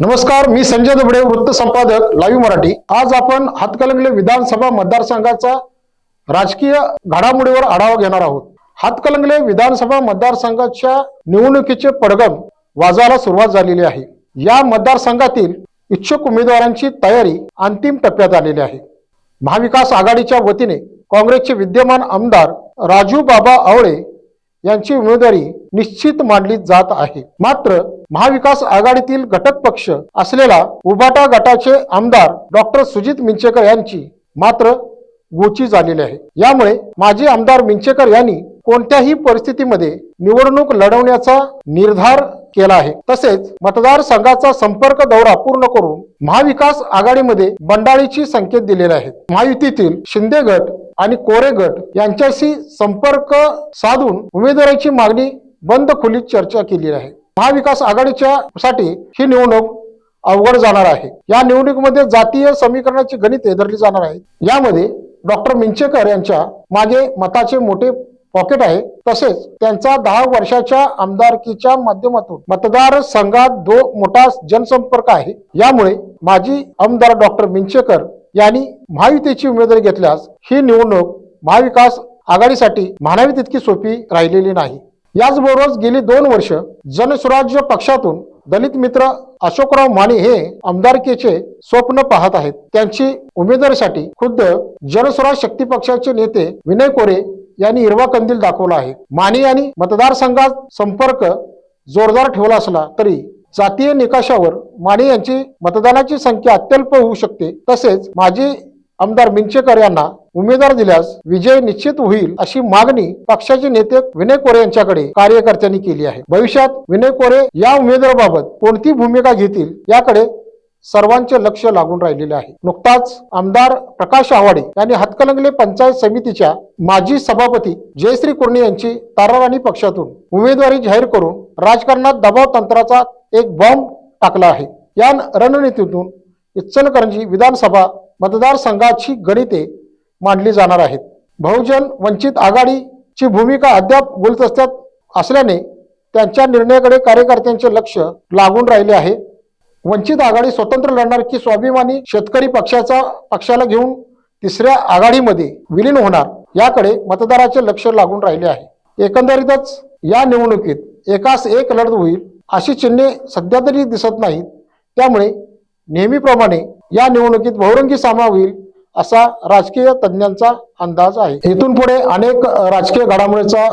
नमस्कार मी संजय दबडे वृत्त संपादक लाईव्ह मराठी. आज आपण हातकलंगले विधानसभा मतदारसंघाचा राजकीय घडामोडीवर आढावा घेणार आहोत. हातकलंगले विधानसभा मतदारसंघाच्या निवडणुकीचे पडगम वाजायला सुरुवात झालेली आहे. या मतदारसंघातील इच्छुक उमेदवारांची तयारी अंतिम टप्प्यात आलेली आहे. महाविकास आघाडीच्या वतीने काँग्रेसचे विद्यमान आमदार राजू बाबा आवळे यांची उमेदवारी निश्चित मांडली जात आहे. मात्र महाविकास आघाडीतील घटक पक्ष असलेला उबाटा गटाचे आमदार डॉक्टर सुजित मिंचेकर यांची मात्र गोची झालेली आहे. यामुळे माजी आमदार मिंचेकर यांनी कोणत्याही परिस्थितीमध्ये निवडणूक लढवण्याचा निर्धार केला आहे. तसेच मतदारसंघाचा संपर्क दौरा पूर्ण करून महाविकास आघाडीमध्ये बंडाळीची संकेत दिलेले आहेत. महायुतीतील शिंदे गट आणि कोरे गट यांच्याशी संपर्क साधून उमेदवाराची मागणी बंद खोलीत चर्चा केली आहे. महाविकास आघाडीच्या साठी ही निवडणूक अवघड जाणार आहे. या निवडणुकीमध्ये जातीय समीकरणाची गणिते धरली जाणार आहेत. यामध्ये डॉक्टर मिंचेकर यांच्या मागे मताचे मोठे पॉकेट आहे. तसेच त्यांचा दहा वर्षाच्या आमदारकीच्या माध्यमातून मतदार संघात दो मोठा जनसंपर्क आहे यामुळे माजी आमदार डॉक्टर मिंचेकर यांनी महायुतीची उमेदवारी घेतल्यास ही निवडणूक महाविकास आघाडीसाठी म्हणावी तितकी सोपी राहिलेली नाही. याचबरोबर गेली दोन वर्ष जनस्वराज्य पक्षातून दलित मित्र अशोकराव माने हे आमदारकीचे स्वप्न पाहत आहेत. त्यांची उमेदवारीसाठी खुद्द जनस्वराज शक्ती पक्षाचे नेते विनय कोरे यांनी हिरवा कंदील दाखवला आहे. माने यांनी मतदारसंघात संपर्क जोरदार ठेवला असला तरी जातीय निकषावर माने यांची मतदानाची संख्या अत्यल्प होऊ शकते. तसेच माजी आमदार मिंचेकर यांना उमेदवार दिल्यास विजय निश्चित होईल अशी मागणी पक्षाचे नेते विनय कोरे यांच्याकडे कार्यकर्त्यांनी केली आहे. भविष्यात विनय कोरे या उमेदवाराबाबत कोणती भूमिका घेतील याकडे सर्वांचे लक्ष लागून राहिलेले आहे. नुकताच आमदार प्रकाश आवाडे यांनी हातकलंगले पंचायत समितीच्या माजी सभापती जयश्री कुर्णे यांची ताराराणी पक्षातून उमेदवारी जाहीर करून राजकारणात दबाव तंत्राचा एक बॉम्ब टाकला आहे. या रणनीतीतून इचलकरंजी विधानसभा मतदारसंघाची गणिते मांडली जाणार आहेत. बहुजन वंचित आघाडीची भूमिका अद्याप बोलतस्त्यात असल्याने त्यांच्या निर्णयाकडे कार्यकर्त्यांचे लक्ष लागून राहिले आहे. वंचित आघाडी स्वतंत्र लढणार की स्वाभिमानी शेतकरी पक्षाचा पक्षाला घेऊन तिसऱ्या आघाडीमध्ये विलीन होणार याकडे मतदाराचे लक्ष लागून राहिले आहे. एकंदरीतच या निवडणुकीत एकास एक लढत होईल अशी चिन्हे सध्या तरी दिसत नाहीत. त्यामुळे नेहमीप्रमाणे या निवडणुकीत बहुरंगी सामना होईल असा राजकीय तज्ज्ञांचा अंदाज आहे. इथून पुढे अनेक राजकीय घडामोडीचा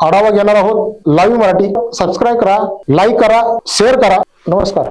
आढावा घेणार आहोत. लाईव्ह मराठी. सबस्क्राईब करा लाईक करा शेअर करा. नमस्कार.